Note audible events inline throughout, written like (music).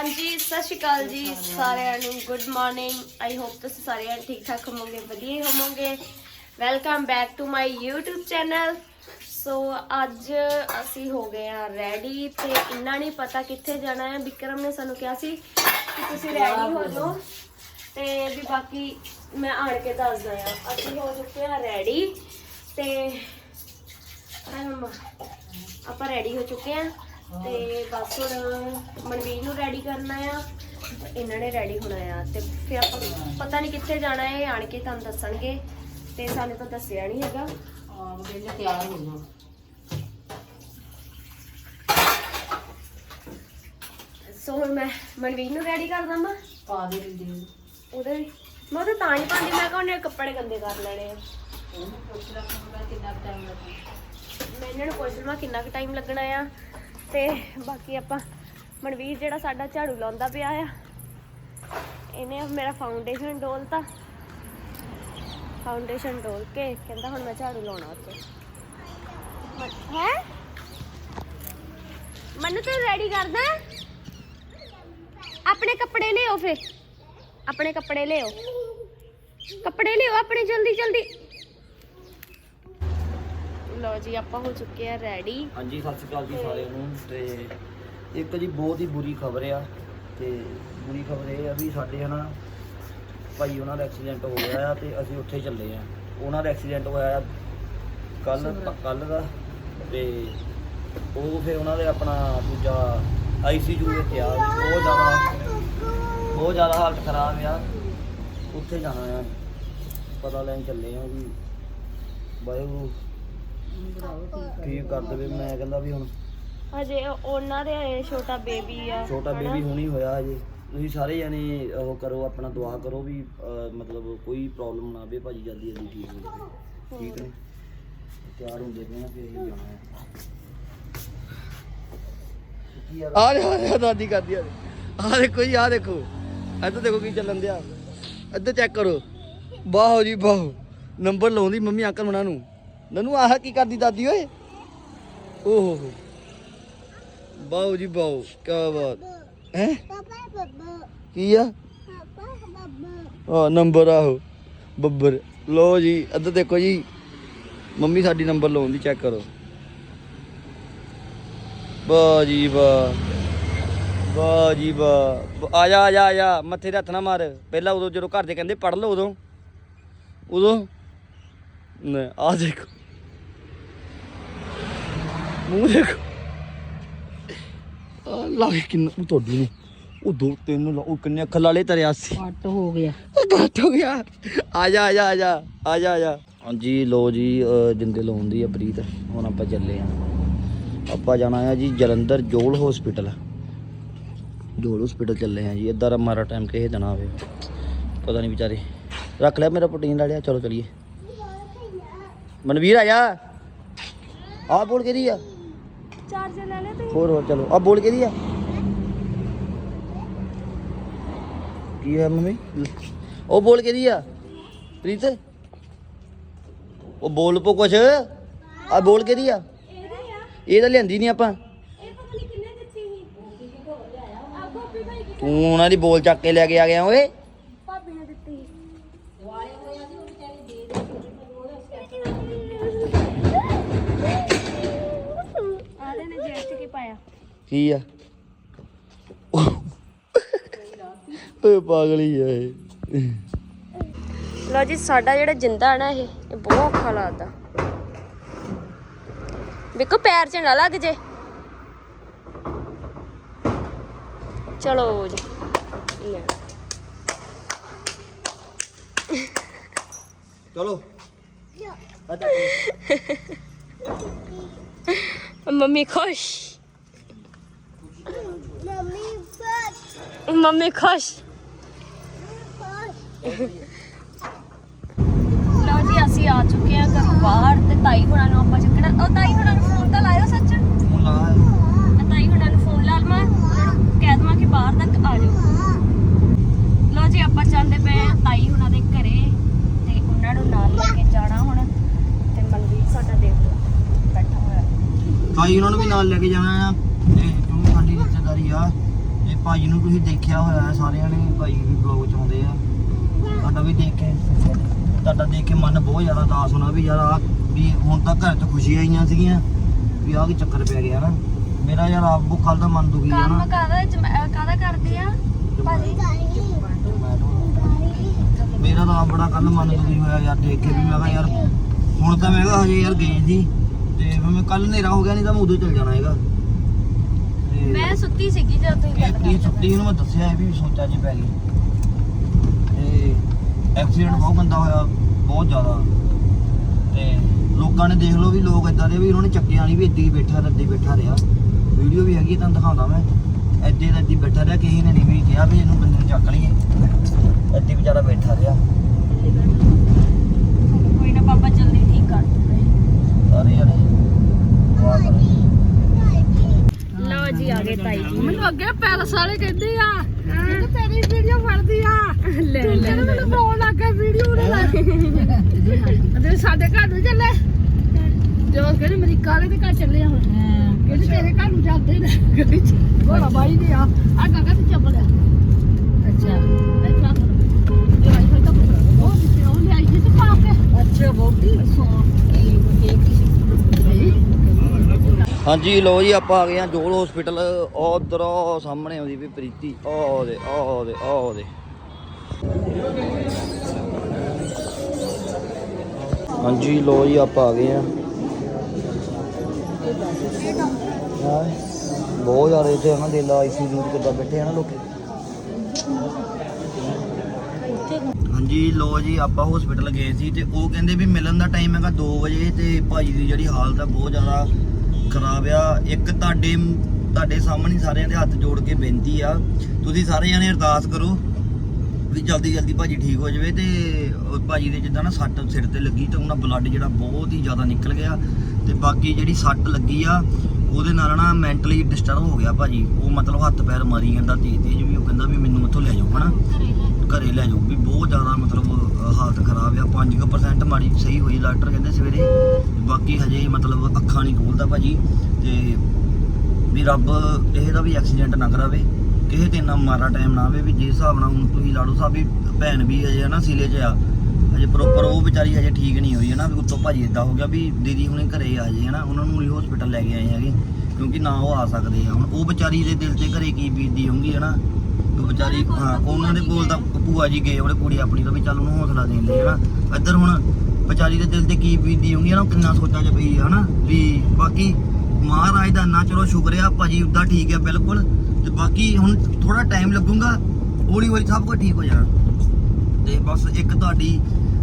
ਹਾਂਜੀ ਸਤਿ ਸ਼੍ਰੀ ਅਕਾਲ ਜੀ ਸਾਰਿਆਂ ਨੂੰ। ਗੁੱਡ ਮਾਰਨਿੰਗ ਆਈ ਹੋਪ ਤੁਸੀਂ ਸਾਰੇ ਜਣੇ ਠੀਕ ਠਾਕ ਹੋਵੋਗੇ ਵਧੀਆ ਹੀ ਹੋਵੋਗੇ। Welcome back to my YouTube channel so ਅੱਜ ਅਸੀਂ ਹੋ ਗਏ ਆ ਰੈਡੀ ਤੇ ਇੰਨਾ ਨਹੀਂ ਪਤਾ ਕਿੱਥੇ ਜਾਣਾ ਹੈ। ਵਿਕਰਮ ਨੇ ਸਾਨੂੰ ਕਿਹਾ ਸੀ ਕਿ ਤੁਸੀਂ ਰੈਡੀ ਹੋ ਜਾਓ। ਤੇ ਵੀ ਬਾਕੀ ਮੈਂ ਆਣ ਕੇ ਦੱਸਦਾ ਆ ਅਸੀਂ ਹੋ ਚੁੱਕੇ ਆ ਰੈਡੀ ਤੇ ਹਾਏ ਮੰਮਾ ਆਪਾਂ ਰੈਡੀ ਹੋ ਚੁੱਕੇ ਆ ਤੇ ਬਸ ਹੁਣ ਮਨਵੀਰ ਨੂੰ ਰੈਡੀ ਕਰਨਾ ਆ ਇਹਨਾਂ ਨੇ ਰੈਡੀ ਹੋਣਾ ਆ। ਤੇ ਫਿਰ ਆਪਾਂ ਪਤਾ ਨਹੀਂ ਕਿੱਥੇ ਜਾਣਾ ਹੈ ਆਣ ਕੇ ਤੁਹਾਨੂੰ ਦੱਸਣਗੇ। ਤੇ ਸਾਨੂੰ ਤਾਂ ਦੱਸਿਆ ਨਹੀਂ ਹੈਗਾ। ਆ ਵੇਲੇ ਤਿਆਰ ਹੋ ਜਾ ਸੋ ਹੁਣ ਮੈਂ ਮਨਵੀਰ ਨੂੰ ਰੈਡੀ ਕਰ ਦਵਾਂ ਪਾ ਦੇ ਦਿੰਦੇ ਉਹਦੇ ਮੈਂ ਉਹਦੇ ਤਾਂ ਹੀ ਪਾਉਂਦੀ ਮੈਂ ਕੱਪੜੇ ਗੰਦੇ ਕਰ ਲੈਣੇ ਆ। ਉਹਨੂੰ ਪੁੱਛ ਲੈ ਕਿ ਕਿੰਨਾ ਟਾਈਮ ਲੱਗਦਾ ਮੈਂ ਇਹਨਾਂ ਨੂੰ ਪੁੱਛ ਲਵਾਂ ਕਿੰਨਾ ਕੁ ਟਾਈਮ ਲੱਗਣਾ ਆ। ਤੇ ਬਾਕੀ ਆਪਾਂ ਮਨਵੀਰ ਜਿਹੜਾ ਸਾਡਾ ਝਾੜੂ ਲਾਉਂਦਾ ਪਿਆ ਆ, ਇਹਨੇ ਮੇਰਾ ਫਾਊਂਡੇਸ਼ਨ ਡੋਲਤਾ। ਫਾਊਂਡੇਸ਼ਨ ਡੋਲ ਕੇ ਕਹਿੰਦਾ ਹੁਣ ਮੈਂ ਝਾੜੂ ਲਾਉਣਾ ਉੱਤੇ ਹੈ? ਮੈਨੂੰ ਤੂੰ ਰੈਡੀ ਕਰਦਾ? ਆਪਣੇ ਕੱਪੜੇ ਲਿਓ ਫੇ ਆਪਣੇ ਕੱਪੜੇ ਲਿਓ। ਕੱਪੜੇ ਲਿਓ ਆਪਣੇ ਜਲਦੀ ਜਲਦੀ ਲਓ ਜੀ ਆਪਾਂ ਹੋ ਚੁੱਕੇ ਆ ਰੈਡੀ ਹਾਂਜੀ ਸਤਿ ਸ਼੍ਰੀ ਅਕਾਲ ਜੀ ਸਾਰਿਆਂ ਨੂੰ। ਤੇ ਇੱਕ ਜੀ ਬਹੁਤ ਹੀ ਬੁਰੀ ਖਬਰ ਆ। ਤੇ ਬੁਰੀ ਖਬਰ ਇਹ ਆ ਵੀ ਸਾਡੇ ਹਨਾ ਭਾਈ ਉਹਨਾਂ ਦਾ ਐਕਸੀਡੈਂਟ ਹੋ ਗਿਆ ਆ ਤੇ ਅਸੀਂ ਉੱਥੇ ਚੱਲੇ ਆ। ਉਹਨਾਂ ਦਾ ਐਕਸੀਡੈਂਟ ਹੋਇਆ ਆ ਕੱਲ ਕੱਲ ਦਾ। ਤੇ ਉਹ ਫਿਰ ਉਹਨਾਂ ਦੇ ਆਪਣਾ ਦੂਜਾ ਆਈਸੀਯੂ ਵਿੱਚ ਆ ਬਹੁਤ ਜ਼ਿਆਦਾ ਬਹੁਤ ਜ਼ਿਆਦਾ ਹਾਲਤ ਖਰਾਬ ਆ। ਉੱਥੇ ਜਾਣਾ ਆ। ਪਤਾ ਲੈਣ ਚੱਲੇ ਆ ਵੀ ਵਾਹਿਗੁਰੂ। ਠੀਕ ਕਰ ਦੇਵੇ ਮੈਂ ਕਹਿੰਦਾ ਵੀ ਹੁਣ ਹਜੇ ਉਹਨਾਂ ਦੇ ਹਜੇ ਛੋਟਾ ਬੇਬੀ ਆ ਛੋਟਾ ਹਨਾ? ਬੇਬੀ ਹੁਣੀ ਹੋਇਆ ਹਜੇ। ਤੁਸੀਂ ਸਾਰੇ ਜਣੇ ਉਹ ਕਰੋ ਆਪਣਾ ਦੁਆ ਕਰੋ ਵੀ ਅਹ, ਮਤਲਬ ਕੋਈ ਪ੍ਰੋਬਲਮ ਨਾ ਆਵੇ ਭਾਜੀ ਜਲਦੀ ਜਲਦੀ ਠੀਕ ਹੋ ਜਾਵੇ। ਠੀਕ ਨੇ? ਤਿਆਰ ਹੁੰਦੇ ਪਏ ਆ ਕਿ ਅਸੀਂ ਜਾਣਾ ਹੈ। ਕੀ ਆ ਆ ਰਿਹਾ ਆ ਰਿਹਾ ਦਾਦੀ ਕਰਦੀ ਆ ਆ ਦੇਖੋ ਜੀ ਆ ਦੇਖੋ। ਇੱਧਰ ਦੇਖੋ ਕੀ ਚੱਲਣ ਦਿਆ। ਇੱਧਰ ਚੈੱਕ ਕਰੋ। ਵਾਹੋ ਜੀ ਵਾਹੋ। ਨੰਬਰ ਲਾਉਂਦੀ ਮੰਮੀ ਅੰਕਲ ਉਹਨਾਂ ਨੂੰ। ਨਨੂ ਆਹ ਕੀ ਕਰਦੀ ਦਾਦੀ ਓਏ? ਓਹੋ ਹੋ। ਵਾਹੋ ਜੀ ਵਾਹੋ ਕੀ ਬਾਤ। ਹੈ? ਕੀ ਆ? ਆ ਨੰਬਰ ਆਹੋ ਬੱਬਰ। ਲੋ ਜੀ ਇੱਧਰ ਦੇਖੋ ਜੀ। ਮੰਮੀ ਸਾਡੀ ਨੰਬਰ ਲਾਉਂਦੀ ਚੈੱਕ ਕਰੋ। ਵਾਹ ਜੀ ਵਾਹ। ਵਾਹ ਜੀ ਵਾਹ। ਆ ਜਾ ਆ ਜਾ ਆ ਜਾ। ਮੱਥੇ ਹੱਥ ਨਾ ਮਾਰ। ਪਹਿਲਾਂ ਉਦੋਂ ਜਦੋਂ ਘਰ ਦੇ ਕਹਿੰਦੇ ਪੜ ਲਓ ਉਦੋਂ। ਉਦੋਂ। ਨਾ ਆ ਦੇਖੋ। ਮੂੰਹ ਦੇਖੋ। ਲੱਗ ਕਿੰਨਾ ਉਹ ਤੁਹਾਡੀ ਨੂੰ। ਉਹ ਦੋ ਤਿੰਨ ਲਾ- ਉਹ ਕਿੰਨੇ ਅੱਖ ਲਾਲੇ ਤਰਿਆ ਸੀ ਕੱਟ ਹੋ। ਗਿਆ। ਘੱਟ ਹੋ ਗਿਆ। ਆ ਜਾ ਆ ਜਾ ਆ ਜਾ ਆ ਜਾ ਆ ਜਾ। ਹਾਂਜੀ ਲੋ ਜੀ ਜਿੰਦੇ ਲਾਉਂਦੀ ਆ ਪ੍ਰੀਤ। ਹੁਣ ਆਪਾਂ ਚੱਲੇ ਆ। ਆਪਾਂ ਜਾਣਾ ਆ ਜੀ ਜਲੰਧਰ ਜੋਲ ਹਸਪੀਟਲ ਜੋਲ ਹਸਪੀਟਲ ਚੱਲੇ ਆ ਜੀ। ਇੱਧਰ ਮਾਰਾ ਟਾਈਮ ਕਿਸੇ ਦਿਨ ਆਵੇ। ਪਤਾ ਨਹੀਂ ਵਿਚਾਰੇ। ਰੱਖ ਲਿਆ ਮੇਰਾ ਪ੍ਰੋਟੀਨ ਲੈ ਲਿਆ। ਚਲੋ ਚਲੀਏ। ਮਨਵੀਰ ਆ ਜਾ ਆ ਬੋਲ ਕੇ ਦੀ ਆ? ਚਾਰਜਰ ਲੈ ਲੈ ਤੇ ਹੋਰ ਹੋਰ ਚਲੋ। ਆ ਬੋਲ ਕੇ ਦੀ ਆ? ਕੀ ਹੈ ਮੰਮੀ? ਉਹ ਬੋਲ ਕੇ ਦੀ ਆ? ਪ੍ਰੀਤ? ਉਹ ਬੋਲ ਪੋ ਕੁਛ। ਆ ਬੋਲ ਕੇ ਦੀ ਆ। ਇਹ ਤਾਂ ਲਿਆਂਦੀ ਨਹੀਂ ਆਪਾਂ। ਇਹ ਪਤਾ ਨਹੀਂ ਕਿੰਨੇ ਦਿੱਤੀ ਸੀ। ਆ ਗੋਪੀ ਭਾਈ ਕੀ ਤੂੰ ਉਹਨਾਂ ਦੀ ਬੋਲ ਚੱਕ ਕੇ ਲੈ ਕੇ ਆ ਗਿਆ ਓਏ। ਕੀ ਆ? ਓਏ ਪਾਗਲੀ ਆ ਇਹ। ਲਓ ਜੀ ਸਾਡਾ ਜਿਹੜਾ ਜਿੰਦਾ ਨਾ ਇਹ ਇਹ ਬਹੁਤ ਔਖਾ ਲੱਗਦਾ। ਵੇਖੋ ਪੈਰ 'ਚ ਨਾ ਲੱਗ ਜੇ। ਚਲੋ ਜੀ। ਲੈ। ਚਲੋ। ਮੰਮੀ ਖੁਸ਼। ਮੰਮੀ ਖੁਸ਼ ਲਓ ਜੀ ਅਸੀਂ ਆ ਚੁੱਕੇ ਹਾਂ ਘਰੋਂ ਬਾਹਰ ਤੇ ਤਾਈ ਹੁਣਾਂ ਨੂੰ ਆਪਾਂ ਚੱਕਣਾ। ਉਹ ਤਾਈ ਹੁਣਾਂ ਨੂੰ ਫੋਨ ਤਾਂ ਲਾਇਓ ਸੱਚ। ਫੋਨ ਲਾ। ਤੇ ਤਾਈ ਹੁਣਾਂ ਨੂੰ ਫੋਨ ਲਾ ਲਵਾਂ। ਉਹਨਾਂ ਨੂੰ ਕਹਿ ਦੇਵਾਂ ਕਿ ਬਾਹਰ ਤੱਕ ਆ ਜਾਓ। ਲਓ ਜੀ ਆਪਾਂ ਚੱਲਦੇ ਪਏ ਹਾਂ ਤਾਈ ਹੁਣਾਂ ਦੇ ਘਰੇ ਤੇ ਉਹਨਾਂ ਨੂੰ ਨਾਲ ਲੈ ਕੇ ਜਾਣਾ ਹੁਣ ਤੇ ਮਨਵੀਰ ਸਾਡਾ ਦੇਖ ਲਓ ਬੈਠਾ ਹੋਇਆ। ਤਾਈ ਉਹਨਾਂ ਨੂੰ ਵੀ ਨਾਲ ਲੈ ਕੇ ਜਾਣਾ ਆ ਤੇ ਕਿਉਂਕਿ ਸਾਡੀ ਰਿਸ਼ਤੇਦਾਰੀ ਆ। ਭਾਜੀ ਨੂੰ ਤੁਸੀਂ ਦੇਖਿਆ ਹੋਇਆ ਹੈ ਸਾਰਿਆਂ ਨੇ ਭਾਈ ਵੀ ਬਲੌਗ ਚ ਆਉਂਦੇ ਆ। ਤੁਹਾਡਾ ਵੀ ਦੇਖ ਕੇ ਤੁਹਾਡਾ ਦੇਖ ਕੇ ਮਨ ਬਹੁਤ ਜ਼ਿਆਦਾ ਉਦਾਸ ਹੋਣਾ ਵੀ ਯਾਰ ਆ ਵੀ ਹੁਣ ਤਾਂ ਘਰ 'ਚ ਖੁਸ਼ੀਆਂ ਆਈਆਂ ਸੀਗੀਆਂ ਵੀ ਆਹ ਕੀ ਚੱਕਰ ਪੈ ਗਿਆ ਨਾ। ਮੇਰਾ ਯਾਰ ਆਪ ਬੁੱਖਲ ਦਾ ਮਨ ਦੁਖੀ ਆ ਕੰਮ ਨਾ ਕਾਹਦਾ ਕਾਹਦਾ ਕਰਦੇ ਆ? ਭਾਜੀ? ਮੇਰਾ ਤਾਂ ਆਪ ਬੜਾ ਕੱਲ ਮਨ ਦੁਖੀ ਹੋਇਆ ਯਾਰ ਦੇਖ ਕੇ ਵੀ ਮੈਂ ਕਿਹਾ ਯਾਰ ਹੁਣ ਤਾਂ ਮੈਂ ਕਿਹਾ ਹਜੇ ਯਾਰ ਗਏ ਸੀ ਤੇ ਮੈਂ ਕੱਲ ਹਨੇਰਾ ਹੋ ਗਿਆ ਨਹੀਂ ਤਾਂ ਮੈਂ ਉਦੋਂ ਚੱਲ ਜਾਣਾ ਹੈਗਾ। ਮੈਂ ਸੁੱਤੀ ਸੀਗੀ ਜਦ ਤੁਸੀਂ ਇਹ ਗੱਲ ਕਰਦੇ ਛੁੱਟੀ ਨੂੰ ਮੈਂ ਦੱਸਿਆ ਇਹ ਵੀ ਸੋਚਾ ਜੀ ਪੈ ਗਈ। ਤੇ ਐਕਸੀਡੈਂਟ ਬਹੁਤ ਗੰਦਾ ਹੋਇਆ ਬਹੁਤ ਜ਼ਿਆਦਾ। ਤੇ ਲੋਕਾਂ ਨੇ ਦੇਖ ਲਓ ਵੀ ਲੋਕ ਇਦਾਂ ਦੇ ਵੀ ਉਹਨਾਂ ਨੇ ਚੱਕਿਆ ਨਹੀਂ ਵੀ ਇੱਦਾਂ ਹੀ ਬੈਠਾ ਰੱਦੀ ਬੈਠਾ ਰਿਹਾ। ਵੀਡੀਓ ਵੀ ਹੈਗੀ ਹੈ, ਤੁਹਾਨੂੰ ਦਿਖਾਉਂਦਾ ਮੈਂ। ਐਦੇ ਰੱਦੀ ਬੈਠਾ ਰਿਹਾ ਕਿਸੇ ਨੇ ਨਹੀਂ ਵੀ ਕਿਹਾ ਵੀ ਇਹਨੂੰ ਬੰਦੇ ਨੂੰ ਚੱਕ ਲਈਏ। ਐਦੀ ਵਿਚਾਰਾ ਬੈਠਾ ਰਿਹਾ। ਕੋਈ ਨਾ ਪਾਪਾ ਜਲਦੀ ਠੀਕ ਕਰ ਦੂਗੇ ਸਾਰੇ ਯਾਰ ਦੁਆ ਕਰੋ। ਲਓ ਜੀ ਆ ਗਏ ਤਾਈ ਜੀ। ਮੈਨੂੰ ਅੱਗੇ ਪੈਲਸ ਵਾਲੇ ਕਹਿੰਦੇ ਆ। ਕਿ ਤੇਰੀ ਵੀਡੀਓ ਫੜਦੀ ਆ। ਲੈ ਕਹਿੰਦਾ ਮੈਨੂੰ ਫੋਨ ਲਾ ਕੇ ਵੀਡੀਓ ਨੇ ਲਾ। ਤੇ ਸਾਡੇ ਘਰ ਨੂੰ ਚੱਲੇ। ਜਦੋਂ ਕਹਿੰਦੇ ਮੇਰੀ ਕਾਲੇ ਦੇ ਘਰ ਚੱਲੇ ਆ ਹੁਣ? ਕਹਿੰਦੇ ਤੇਰੇ ਘਰ ਨੂੰ ਜਾਂਦੇ ਨੇ। ਘੋੜਾ ਬਾਈ ਨੇ ਆ। ਆ ਕਾਕਾ ਤੇ ਚੱਪ ਲਿਆ। ਅੱਛਾ। ਅੱਛਾ ਸੀ ਬੋਟੀ ਸੋ ਇਹ ਕਿਸੇ ਹਾਂਜੀ ਲੋ ਜੀ, ਆਪਾਂ ਆ ਗਏ ਆ ਜੋਲ ਹਸਪੀਟਲ ਉਧਰ ਸਾਹਮਣੇ ਆਉਂਦੀ ਵੀ ਪ੍ਰੀਤੀ। ਉਹ ਦੇ ਉਹ ਦੇ ਉਹ ਦੇ। ਹਾਂਜੀ ਲੋ ਜੀ, ਆਪਾਂ ਆ ਗਏ ਆ ਹਾਂ। ਬਹੁਤ ਜ਼ਿਆਦਾ ਇੱਥੇ ਹਨਾ ਦੇ ਲਾ ਆਈਸੀ ਨੂੰ ਕਿੱਦਾਂ ਬੈਠੇ ਆ ਨਾ ਲੋਕੀ। ਹਾਂਜੀ ਲੋ ਜੀ, ਆਪਾਂ ਹਸਪੀਟਲ ਗਏ ਸੀ ਤੇ ਉਹ ਕਹਿੰਦੇ ਵੀ ਮਿਲਣ ਦਾ ਟਾਈਮ ਹੈਗਾ 2 ਵਜੇ ਤੇ ਭਾਜੀ ਦੀ ਜਿਹੜੀ ਹਾਲਤ ਆ ਬਹੁਤ ਜ਼ਿਆਦਾ ਖਰਾਬ ਆ। ਇੱਕ ਤੁਹਾਡੇ ਤੁਹਾਡੇ ਸਾਹਮਣੇ ਸਾਰਿਆਂ ਦੇ ਹੱਥ ਜੋੜ ਕੇ ਬੇਨਤੀ ਆ। ਤੁਸੀਂ ਸਾਰੇ ਜਣੇ ਅਰਦਾਸ ਕਰੋ ਵੀ ਜਲਦੀ ਜਲਦੀ ਭਾਜੀ ਠੀਕ ਹੋ ਜਾਵੇ ਤੇ ਉਹ ਭਾਜੀ ਦੇ ਜਿੱਦਾਂ ਨਾ ਸੱਟ ਸਿਰ ਤੇ ਲੱਗੀ ਤਾਂ ਉਹਨਾਂ ਬਲੱਡ ਜਿਹੜਾ ਬਹੁਤ ਹੀ ਜ਼ਿਆਦਾ ਨਿਕਲ ਗਿਆ ਤੇ ਬਾਕੀ ਜਿਹੜੀ ਸੱਟ ਲੱਗੀ ਆ, ਉਹਦੇ ਨਾਲ ਨਾ ਮੈਂਟਲੀ ਡਿਸਟਰਬ ਹੋ ਗਿਆ ਭਾਜੀ। ਉਹ ਮਤਲਬ ਹੱਥ ਪੈਰ ਮਾਰੀ ਜਾਂਦਾ ਤੇਜ਼ ਤੇਜ਼ ਵੀ, ਉਹ ਕਹਿੰਦਾ ਵੀ ਮੈਨੂੰ ਇੱਥੋਂ ਲੈ ਜਾਓ, ਹਨਾ? ਘਰੇ ਲੈ ਜਾਓ। ਵੀ ਬਹੁਤ ਜ਼ਿਆਦਾ ਮਤਲਬ ਹਾਲਤ ਖਰਾਬ ਆ। 5% ਮਾੜੀ ਸਹੀ ਹੋਈ ਡਾਕਟਰ ਕਹਿੰਦੇ ਸਵੇਰੇ। ਬਾਕੀ ਹਜੇ ਮਤਲਬ ਅੱਖਾਂ ਨਹੀਂ ਖੋਲਦਾ ਭਾਜੀ। ਤੇ ਵੀ ਰੱਬ ਕਿਸੇ ਦਾ ਵੀ ਐਕਸੀਡੈਂਟ ਨਾ ਕਰਾਵੇ। ਕਿਸੇ ਤੇ ਇੰਨਾ ਮਾਰਾ ਟਾਈਮ ਨਾ ਆਵੇ। ਵੀ ਜਿਸ ਹਿਸਾਬ ਨਾਲ ਹੁਣ ਤੁਸੀਂ ਲਾੜੋ ਸਾਹਿਬ ਵੀ ਭੈਣ ਵੀ ਹਜੇ ਨਾ ਸਿਲੇ 'ਚ ਆ। ਹਜੇ ਪ੍ਰੋਪਰ ਉਹ ਵਿਚਾਰੀ ਹਜੇ ਠੀਕ ਨਹੀਂ ਹੋਈ ਹੈ ਨਾ ਵੀ ਉੱਤੋਂ ਭਾਜੀ ਇਦਾਂ ਹੋ ਗਿਆ ਵੀ ਦੀਦੀ ਹੁਣੇ ਘਰੇ ਆ ਜੇ ਹੈ ਨਾ ਉਹਨਾਂ ਨੂੰ ਹੀ ਹਸਪੀਟਲ ਲੈ ਕੇ ਆਏ ਹੈਗੇ। ਕਿਉਂਕਿ ਨਾ ਉਹ ਆ ਸਕਦੇ ਆ। ਹੁਣ ਉਹ ਵਿਚਾਰੀ ਦੇ ਦਿਲ ਤੇ ਘਰੇ ਕੀ ਬੀਤਦੀ ਹੋਊਗੀ ਹੈ ਨਾ ਵਿਚਾਰੀ, ਹਾਂ, ਉਹਨਾਂ ਦੇ ਕੋਲ ਤਾਂ ਭੂਆ ਜੀ ਗਏ ਉਹਦੇ ਕੁੜੀ ਆਪਣੀ ਤੋਂ ਵੀ ਚੱਲ ਉਹਨੂੰ ਹੌਸਲਾ ਦੇਣ ਲਈ, ਹਨਾ। ਇੱਧਰ ਹੁਣ ਵਿਚਾਰੀ ਦੇ ਦਿਲ ਤੇ ਕੀ ਬੀਤਦੀ ਹੋਊਗੀ ਨਾ ਉਹ ਕਿੰਨਾ ਸੋਚਾਂ 'ਚ ਪਈ ਆ, ਹਨਾ, ਵੀ ਬਾਕੀ ਮਹਾਰਾਜ ਦਾ ਨਾ ਚਲੋ ਸ਼ੁਕਰ ਆ ਭਾਜੀ ਉੱਦਾਂ ਠੀਕ ਆ ਬਿਲਕੁਲ। ਤੇ ਬਾਕੀ ਹੁਣ ਥੋੜਾ ਟਾਈਮ ਲੱਗੂਗਾ, ਹੌਲੀ ਹੌਲੀ ਸਭ ਕੁਝ ਠੀਕ ਹੋ ਜਾਣਾ। ਤੇ ਬਸ ਇੱਕ ਤੁਹਾਡੀ,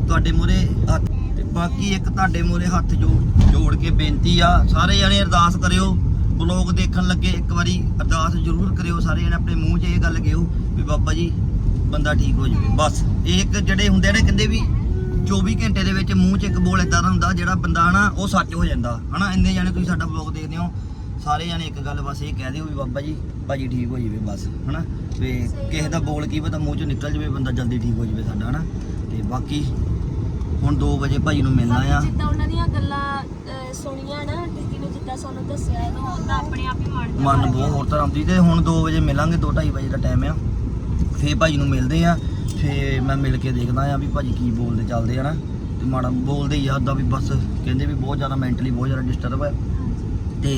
ਤੁਹਾਡੇ ਮੂਹਰੇ ਹੱਥ ਤੇ ਬਾਕੀ ਇੱਕ ਤੁਹਾਡੇ ਮੂਹਰੇ ਹੱਥ ਜੋ ਜੋੜ ਕੇ ਬੇਨਤੀ ਆ, ਸਾਰੇ ਜਣੇ ਅਰਦਾਸ ਕਰਿਓ। ਬਲੌਗ ਦੇਖਣ ਲੱਗੇ, ਇੱਕ ਵਾਰੀ ਅਰਦਾਸ ਜ਼ਰੂਰ ਕਰਿਓ ਸਾਰੇ ਜਣੇ, ਆਪਣੇ ਮੂੰਹ 'ਚ ਇਹ ਗੱਲ ਕਿਓ ਵੀ ਬਾਬਾ ਜੀ, ਬੰਦਾ ਠੀਕ ਹੋ ਜਾਵੇ। ਬਸ, ਇਹ ਇੱਕ ਜਿਹੜੇ ਹੁੰਦੇ ਨੇ, ਕਹਿੰਦੇ ਵੀ 24 ਘੰਟੇ ਦੇ ਵਿੱਚ ਮੂੰਹ 'ਚ ਇੱਕ ਬੋਲ ਏਦਾਂ ਦਾ ਹੁੰਦਾ, ਜਿਹੜਾ ਬੰਦਾ ਨਾ, ਉਹ ਸੱਚ ਹੋ ਜਾਂਦਾ। ਹਨਾ, ਇੰਨੇ ਜਾਣੇ ਤੁਸੀਂ ਸਾਡਾ ਬਲੌਗ ਦੇਖਦੇ ਹੋ, ਸਾਰੇ ਜਾਣੇ ਇੱਕ ਗੱਲ ਬਸ ਇਹ ਕਹਿ ਦਿਓ ਵੀ ਬਾਬਾ ਜੀ, ਭਾਜੀ ਠੀਕ ਹੋ ਜਾਵੇ, ਬਸ, ਹਨਾ। ਵੀ ਕਿਸੇ ਦਾ ਬੋਲ ਕੀ ਪਤਾ ਮੂੰਹ 'ਚੋਂ ਨਿਕਲ ਜਾਵੇ, ਬੰਦਾ ਜਲਦੀ ਠੀਕ ਹੋ ਜਾਵੇ ਸਾਡਾ, ਹਨਾ। ਤੇ ਬਾਕੀ ਹੁਣ 2 ਵਜੇ ਭਾਜੀ ਨੂੰ ਮਿਲਣਾ ਆ। ਜਿੱਦਾਂ ਉਹਨਾਂ ਦੀਆਂ ਗੱਲਾਂ ਸੁਣੀਆਂ ਨਾ ਦੀਦੀ ਜਿੱਦਾਂ ਸਾਨੂੰ ਦੱਸਿਆ ਹੈ ਉਹਦਾ ਆਪਣੇ ਆਪ ਹੀ ਮਨ ਜਿਹਾ ਮਨ ਭਰ ਬਹੁਤ ਗਿਆ। ਹੋਰ ਤਰ੍ਹਾਂ ਹੁੰਦੀ ਤੇ ਹੁਣ 2 ਵਜੇ ਮਿਲਾਂਗੇ 2:30 ਵਜੇ ਦਾ ਟਾਈਮ ਆ। ਫੇਰ ਭਾਜੀ ਨੂੰ ਮਿਲਦੇ ਆ। ਫੇਰ ਮੈਂ ਮਿਲ ਕੇ ਦੇਖਦਾ ਆ ਵੀ ਭਾਜੀ ਕੀ ਬੋਲਦੇ ਚੱਲਦੇ ਆ ਨਾ। ਤੇ ਮਾੜਾ ਬੋਲਦੇ ਹੀ ਆ ਉਦਾਂ ਵੀ ਬਸ ਕਹਿੰਦੇ ਵੀ ਬਹੁਤ ਜ਼ਿਆਦਾ ਮੈਂਟਲੀ ਬਹੁਤ ਜ਼ਿਆਦਾ ਡਿਸਟਰਬ ਹੈ ਤੇ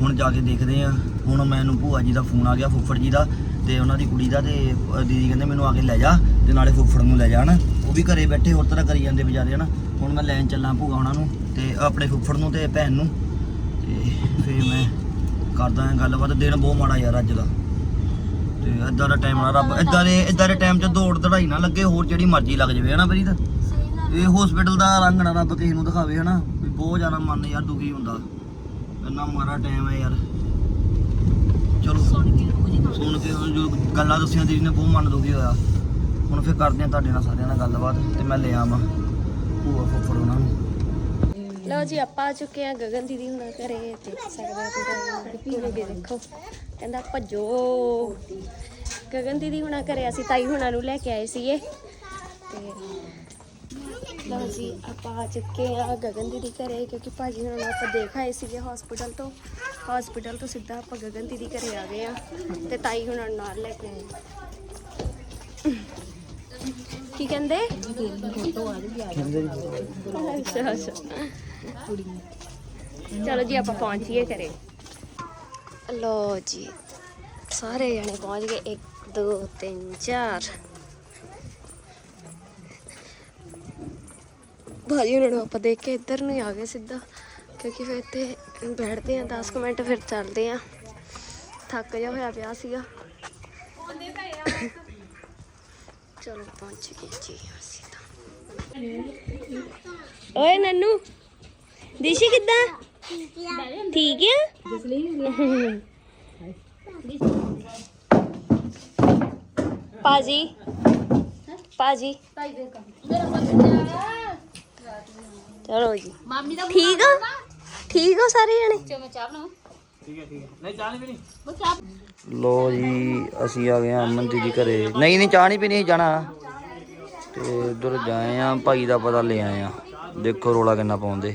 ਹੁਣ ਜਾ ਕੇ ਦੇਖਦੇ ਆ। ਹੁਣ ਮੈਨੂੰ ਭੂਆ ਜੀ ਦਾ ਫੋਨ ਆ ਗਿਆ ਫੁੱਫੜ ਜੀ ਦਾ ਤੇ ਉਹਨਾਂ ਦੀ ਕੁੜੀ ਦਾ ਤੇ ਦੀਦੀ ਕਹਿੰਦੇ ਮੈਨੂੰ ਆ ਕੇ ਲੈ ਜਾ ਤੇ ਨਾਲੇ ਫੁੱਫੜ ਨੂੰ ਲੈ ਜਾ ਹਨਾ। ਉਹ ਵੀ ਘਰੇ ਬੈਠੇ ਹੋਰ ਤਰ੍ਹਾਂ ਕਰੀ ਜਾਂਦੇ ਵਿਚਾਰੇ ਹਨਾ। ਹੁਣ ਮੈਂ ਲੈਣ ਚੱਲਾਂ ਭੂਆ ਉਹਨਾਂ ਨੂੰ ਤੇ ਆਪਣੇ ਫੁੱਫੜ ਨੂੰ ਤੇ ਭੈਣ ਨੂੰ। ਤੇ ਫੇਰ ਮੈਂ ਕਰਦਾ ਹਾਂ ਗੱਲਬਾਤ। ਦਿਨ ਬਹੁਤ ਮਾੜਾ ਯਾਰ ਅੱਜ ਦਾ। ਤੇ ਇਦਾਂ ਦਾ ਟਾਈਮ ਨਾ ਰੱਬ ਇਦਾਂ ਦੇ ਇਦਾਂ ਦੇ ਟਾਈਮ 'ਚ ਦੌੜ ਦੜਾਈ ਨਾ ਲੱਗੇ ਹੋਰ ਜਿਹੜੀ ਮਰਜ਼ੀ ਲੱਗ ਜਾਵੇ ਹਨਾ ਸਹੀ ਗੱਲ ਇਹ ਹਸਪੀਟਲ ਦਾ ਰੰਗ ਨਾ ਰੱਬ ਕਿਸੇ ਨੂੰ ਦਿਖਾਵੇ ਹਨਾ? ਵੀ ਬਹੁਤ ਜ਼ਿਆਦਾ ਮਨ ਯਾਰ ਦੁਖੀ ਹੁੰਦਾ। ਇੰਨਾ ਮਾੜਾ ਟਾਈਮ ਹੈ ਯਾਰ। ਚਲੋ। ਸੁਣ ਕੇ ਜੋ ਗੱਲਾਂ ਦੱਸੀਆਂ ਦੀਦੀ ਨੇ ਬਹੁਤ ਮਨ ਦੁਖੀ ਹੋਇਆ। ਹੁਣ ਫਿਰ ਕਰਦੇ ਆ ਤੁਹਾਡੇ ਨਾਲ ਸਾਰਿਆਂ ਨਾਲ ਗੱਲਬਾਤ ਤੇ ਮੈਂ ਲੈ ਆਵਾਂ। ਭੂਆ ਫੁੱਫੜ ਉਹਨਾਂ ਨੂੰ। ਲਓ ਜੀ ਆਪਾਂ ਆ ਚੁੱਕੇ ਆ ਗਗਨ ਦੀਦੀ ਹੁਣਾਂ ਘਰੇ ਦੇਖ ਸਕਦੇ ਤੁਸੀਂ ਕੋਲ ਕੇ ਦੇਖੋ ਕਹਿੰਦਾ ਭੱਜੋ। ਗਗਨ ਦੀਦੀ ਹੁਣਾਂ ਘਰੇ ਅਸੀਂ ਤਾਈ ਹੁਣਾਂ ਨੂੰ ਲੈ ਕੇ ਆਏ ਸੀਗੇ। ਤੇ ਲਓ ਜੀ ਆਪਾਂ ਆ ਚੁੱਕੇ ਆ ਗਗਨ ਦੀਦੀ ਘਰੇ ਕਿਉਂਕਿ ਭਾਜੀ ਹੁਣ ਆਪਾਂ ਦੇਖ ਆਏ ਸੀਗੇ ਹਸਪੀਟਲ ਤੋਂ। ਹਸਪੀਟਲ ਤੋਂ ਸਿੱਧਾ ਆਪਾਂ ਗਗਨ ਦੀਦੀ ਘਰੇ ਆ ਗਏ ਆ ਤੇ ਤਾਈ ਹੁਣ ਨਾਲ ਲੈ ਕੇ ਆਏ। ਕੀ ਕਹਿੰਦੇ? ਅੱਛਾ ਅੱਛਾ। ਚਲੋ ਜੀ, ਆਪਾਂ ਪਹੁੰਚੀਏ ਘਰੇ। ਲੋ ਜੀ, ਸਾਰੇ ਜਣੇ ਪਹੁੰਚ ਗਏ। 1 2 3 4 ਭਾਜੀ ਉਹਨਾਂ ਨੂੰ ਆਪਾਂ ਦੇਖ ਕੇ ਇੱਧਰ ਨੂੰ ਆ ਗਏ ਸਿੱਧਾ। ਕਿਉਂਕਿ ਫਿਰ ਇੱਥੇ ਬੈਠਦੇ ਆ 10 ਕੁ ਮਿੰਟ ਫਿਰ ਚੱਲਦੇ ਆ ਥੱਕ ਜਾ ਹੋਇਆ ਪਿਆ ਸੀਗਾ। ਚਲੋ ਪਹੁੰਚ ਗਏ ਜੀ, ਅਸੀਂ ਤਾਂ। ਓਏ, ਨੰਨੂ! ਦਿਸ਼ੀ ਕਿੱਦਾਂ? ਠੀਕ ਆ? ਪਾਜੀ ਪਾਜੀ ਚਲੋ ਜੀ। ਮਾਮੀ ਦਾ ਠੀਕ ਆ? ਠੀਕ ਹੋ ਸਾਰੇ ਜਣੇ? ਚਮਚ ਚਾਹ ਬਣਾਓ ਲੋ ਜੀ ਅਸੀਂ ਆ ਗਏ ਆ ਅਮਨ ਦੀਦੀ ਘਰੇ। ਨਹੀਂ ਨਹੀਂ ਚਾਹ ਨਹੀਂ ਪੀਣੀ ਜਾਣਾ। ਤੇ ਉਧਰ ਜਾਏ ਆ ਭਾਈ ਦਾ ਪਤਾ ਲੈ ਆਏ ਆ। ਦੇਖੋ ਰੋਲਾ ਕਿੰਨਾ ਪਾਉਂਦੇ।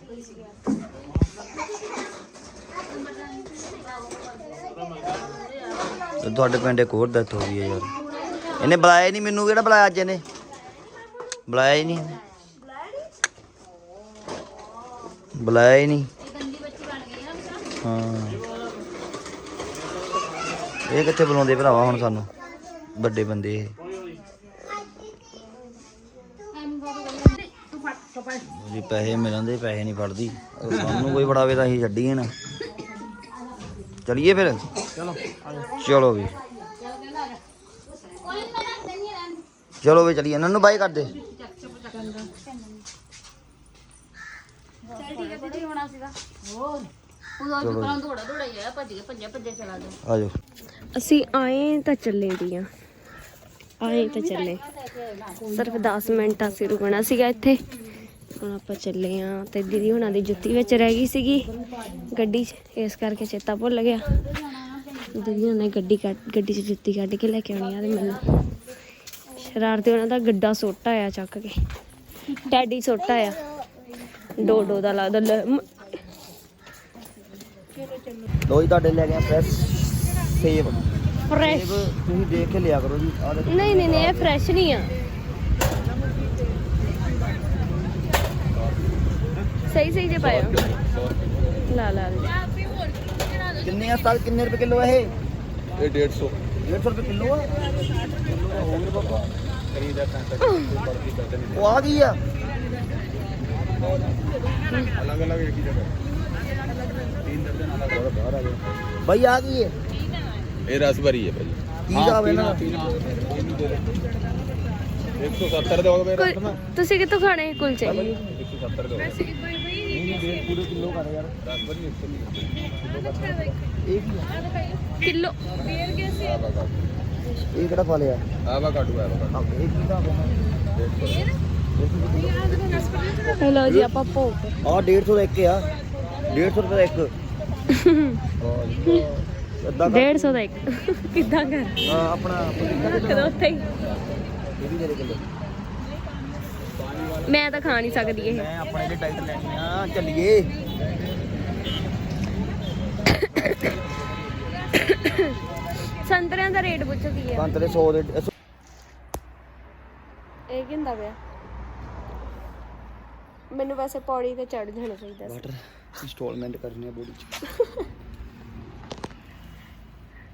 ਤੁਹਾਡੇ ਪਿੰਡ ਇੱਕ ਹੋਰ ਡੈਥ ਹੋ ਗਈ ਹੈ ਯਾਰ। ਇਹਨੇ ਬੁਲਾਇਆ ਹੀ ਨਹੀਂ ਮੈਨੂੰ, ਕਿਹੜਾ ਬੁਲਾਇਆ ਅੱਜ ਇਹਨੇ? ਬੁਲਾਇਆ ਹੀ ਨਹੀਂ ਇਹਨੇ। ਬੁਲਾਇਆ ਹੀ ਨਹੀਂ। ਹਾਂ। ਇਹ ਕਿੱਥੇ ਬੁਲਾਉਂਦੇ ਭਰਾਵਾ ਹੁਣ ਸਾਨੂੰ? ਵੱਡੇ ਬੰਦੇ ਇਹ। ਜੀ, ਪੈਸੇ ਮਿਲਣਦੇ, ਪੈਸੇ ਨਹੀਂ ਫੜਦੀ। ਉਹ ਸਾਨੂੰ ਕੋਈ ਫੜਾਵੇ ਤਾਂ ਅਸੀਂ ਛੱਡੀਏ ਨਾ। ਚਲਿਏ ਫਿਰ? ਚਲੋ ਚਲੋ ਵੀ। ਚਲੋ ਵੀ ਚਲੀਏ। ਨੰਨੂ ਬਾਈ ਕਰ ਦੇ ਉਹਦਾ ਦੁਕਾਨ ਦੌੜਾ ਦੌੜਾ ਹੀ ਆ ਭੱਜ ਕੇ ਭੱਜਿਆ ਭੱਜਿਆ ਚਲਾ ਗਿਆ। ਆ ਜਾਓ। ਅਸੀਂ ਆਏ ਤਾਂ ਚੱਲੇ ਦੀਆਂ ਆਏ ਤਾਂ ਚੱਲੇ। ਸਿਰਫ 10 ਮਿੰਟ ਅਸੀਂ ਰੁਕਣਾ ਸੀਗਾ ਇੱਥੇ। ਹੁਣ ਆਪਾਂ ਚੱਲੇ ਆ ਤੇ ਦੀਦੀ ਹੁਣਾਂ ਦੀ ਜੁੱਤੀ ਵਿੱਚ ਰਹਿ ਗਈ ਸੀਗੀ ਗੱਡੀ 'ਚ। ਇਸ ਕਰਕੇ ਚੇਤਾ ਭੁੱਲ ਗਿਆ। ਦੀਦੀ ਹੁਣਾਂ ਨੇ ਗੱਡੀ ਕੱਢ ਗੱਡੀ 'ਚ ਜੁੱਤੀ ਕੱਢ ਕੇ ਲੈ ਕੇ ਆਉਣੀ ਆ ਤੇ ਮੈਨੂੰ ਸ਼ਰਾਰਤੀ ਉਹਨਾਂ ਦਾ ਗੱਡਾ ਸੋਟਾ ਆ ਚੱਕ ਕੇ। ਟੈਡੀ ਸੋਟਾ ਆ ਡੋਡੋ ਦਾ ਲੱਗਦਾ ਲੈ, ਮ- ਲੋ ਜੀ ਤੁਹਾਡੇ ਲੈ ਗਏ ਫਰੈਸ਼ ਸੇਬ। ਫਰੈਸ਼ ਸੇਬ ਤੁਸੀਂ ਦੇਖ ਕੇ ਲਿਆ ਕਰੋ ਜੀ ਦੇਖੋ ਨਹੀਂ ਨਹੀਂ ਨਹੀਂ ਇਹ ਫਰੈਸ਼ ਨਹੀਂ ਆ। ਸਹੀ ਸਹੀ ਜੇ ਪਾਇਓ। ਲਾ ਲਾ ਲਾ। ਕਿੰਨੇ ਆ ਸਾਲ ਕਿੰਨੇ ਰੁਪਏ ਕਿਲੋ ਹੈ ਇਹ? ਇਹ 150 150 ਰੁਪਏ ਕਿਲੋ ਆ? ਹੋਊਗੇ ਬਾਬਾ ਉਹ ਆ ਗਈ ਆ? ਅਲੱਗ ਅਲੱਗ ਇੱਕ ਹੀ ਜਗ੍ਹਾ ਬਾਈ ਆ ਗਈ ਹੈ ਇਹ ਰਸਬਰੀ ਹੈ ਭਾਜੀ ਕੀ ਹਿਸਾਬ ਹੈ ਇਹਨਾਂ ਦਾ 170 ਦੋਗੇ ਮੇਰੇ ਹੱਥ ਕੁਲ- ਤੁਸੀਂ ਕਿੱਥੋਂ ਖਾਣੇ ਕੁਲਚੇ? 170 ਦੋਗੇ ਪੂਰੇ ਕਿਲੋ ਕਰ ਯਾਰ। ਰਸਬਰੀ 100 ਇਹ ਕੀ ਆ? ਕਿਲੋ। ਇਹ ਕਿਹੜਾ ਫਲ ਆ? ਆਵਾ ਕਾਟੂ ਆਵਾ ਆਹ, ਇਹ ਕੀ ਹਿਸਾਬ ਹੈ ਲਓ ਜੀ ਆਪਾਂ ਭੋਗ। ਆ 150 ਦਾ ਇੱਕ ਆ। 150 ਰੁਪਏ ਦਾ ਇੱਕ। ਅੱਧਾ ਕਰ। 150 ਦਾ ਇੱਕ। ਕਿੱਦਾਂ ਕਰ ਹਾਂ, ਆਪਣਾ? ਕਦੋਂ ਉੱਥੇ ਹੀ। ਇਹ ਵੀ ਮੇਰੇ ਕਿਲੋ ਮੈਂ ਤਾਂ ਖਾ ਨਹੀਂ ਸਕਦੀ ਇਹ। ਮੈਂ ਆਪਣੇ ਲਈ ਡਾਈਟ ਲੈਣੀ ਆ ਚੱਲੀਏ। ਸੰਤਰਿਆਂ ਦਾ ਰੇਟ ਪੁੱਛੋ ਕੀ ਕੰਤ ਦੇ 100 ਦੇ ਇਹ ਕੀ ਹੁੰਦਾ ਪਿਆ? ਮੈਨੂੰ ਵੈਸੇ ਪੌੜੀ ਤੇ ਚੜ ਜਾਣਾ ਚਾਹੀਦਾ ਸੀ। ਵਾਟਰ ਇੰਸਟਾਲਮੈਂਟ ਕਰਨੀ ਆ ਬੋਡੀ ਚ।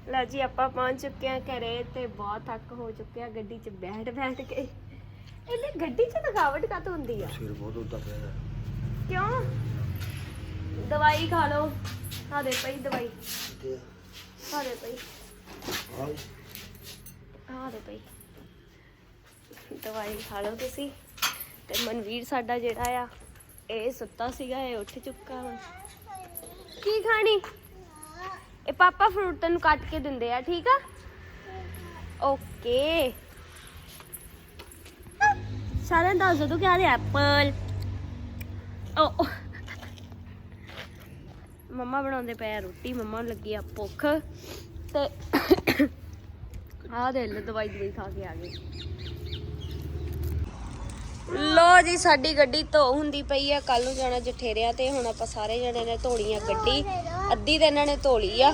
ਲਓ ਜੀ ਆਪਾਂ ਪਹੁੰਚ ਚੁੱਕੇ ਆ ਘਰੇ ਤੇ ਬਹੁਤ ਥੱਕ ਹੋ ਚੁੱਕੇ ਆ ਗੱਡੀ 'ਚ ਬੈਠ ਬੈਠ ਕੇ। ਇਹਨੇ ਗੱਡੀ 'ਚ ਥਕਾਵਟ ਕਾਤ ਹੁੰਦੀ ਆ? ਸਿਰ ਬਹੁਤ ਉੱਦਾ ਪਿਆ ਹੈ ਕਿਉਂ? ਦਵਾਈ ਖਾ ਲਓ। ਆ ਦੇ ਪਈ ਦਵਾਈ। ਤੇ ਆ ਦੇ ਪਈ। ਆ ਦੇ ਪਈ। ਦਵਾਈ ਖਾ ਲਓ ਤੁਸੀਂ। ਤੇ ਮਨਵੀਰ ਸਾਡਾ ਜਿਹੜਾ ਆ ਇਹ ਸੁੱਤਾ ਸੀਗਾ ਇਹ ਉੱਠ ਚੁੱਕਾ ਹੁਣ ਕੀ ਖਾਣੀ? ਇਹ ਪਾਪਾ ਫਰੂਟ ਤੈਨੂੰ ਕੱਟ ਕੇ ਦਿੰਦੇ ਆ ਠੀਕ ਆ? ਓਕੇ ਸਾਰਿਆਂ ਨੂੰ ਦੱਸ ਦੋ ਕਿ ਆਦੇ ਐਪਲ ਓ ਮੰਮਾ ਬਣਾਉਂਦੇ ਪਏ ਆ ਰੋਟੀ ਮੰਮਾ ਨੂੰ ਲੱਗੀ ਆ ਭੁੱਖ। ਤੇ ਆਹ ਦੇ ਲੈ ਦਵਾਈ ਦਵਾਈ ਖਾ ਕੇ ਆ ਗਏ। ਲੋ ਜੀ ਸਾਡੀ ਗੱਡੀ ਧੋ ਹੁੰਦੀ ਪਈ ਆ। ਕੱਲ ਨੂੰ ਜਾਣਾ ਜਠੇਰਿਆ ਤੇ ਹੁਣ ਆਪਾਂ ਸਾਰੇ ਜਣੇ ਨੇ ਧੋਲੀ ਆ ਗੱਡੀ। ਅੱਧੀ ਤੇ ਇਹਨਾਂ ਨੇ ਧੋਲੀ ਆ।